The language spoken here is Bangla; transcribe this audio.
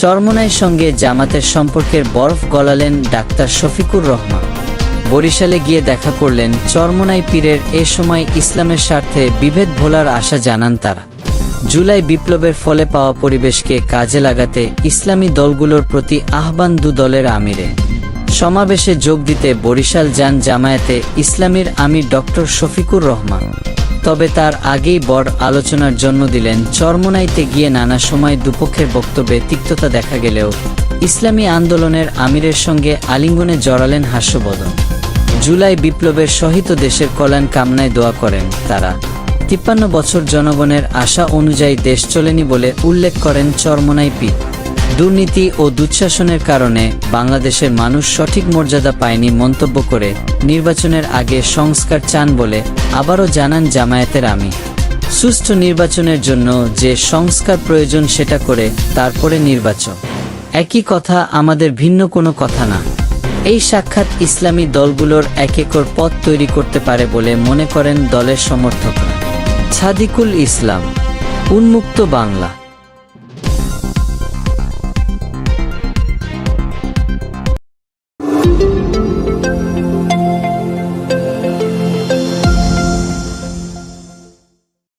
চরমনাইয়ের সঙ্গে জামাতের সম্পর্কের বরফ গলালেন ডাক্তার শফিকুর রহমান। বরিশালে গিয়ে দেখা করলেন চরমনাই পীরের এ সময় ইসলামের স্বার্থে বিভেদ ভোলার আশা জানান তারা। জুলাই বিপ্লবের ফলে পাওয়া পরিবেশকে কাজে লাগাতে ইসলামী দলগুলোর প্রতি আহ্বান দু দলের আমিরে। সমাবেশে যোগ দিতে বরিশাল যান জামায়াতে ইসলামীর আমির ডক্টর শফিকুর রহমান। তবে তার আগেই বড় আলোচনার জন্ম দিলেন। চরমনাইতে গিয়ে নানা সময় দুপক্ষের বক্তব্যে তিক্ততা দেখা গেলেও ইসলামী আন্দোলনের আমিরের সঙ্গে আলিঙ্গনে জড়ালেন হাস্যবদন। জুলাই বিপ্লবের সহিত দেশের কল্যাণ কামনায় দোয়া করেন তারা। তিপ্পান্ন বছর জনগণের আশা অনুযায়ী দেশ চলেনি বলে উল্লেখ করেন চরমনাই পি দুর্নীতি ও দুঃশাসনের কারণে বাংলাদেশের মানুষ সঠিক মর্যাদা পায়নি মন্তব্য করে নির্বাচনের আগে সংস্কার চান বলে আবারও জানান জামায়াতের আমি সুষ্ঠু নির্বাচনের জন্য যে সংস্কার প্রয়োজন সেটা করে তারপরে নির্বাচন। একই কথা, আমাদের ভিন্ন কোনো কথা না। এই সাক্ষাৎ ইসলামী দলগুলোর এক একর পথ তৈরি করতে পারে বলে মনে করেন দলের সমর্থকরা। ছাদিকুল ইসলাম, উন্মুক্ত বাংলা।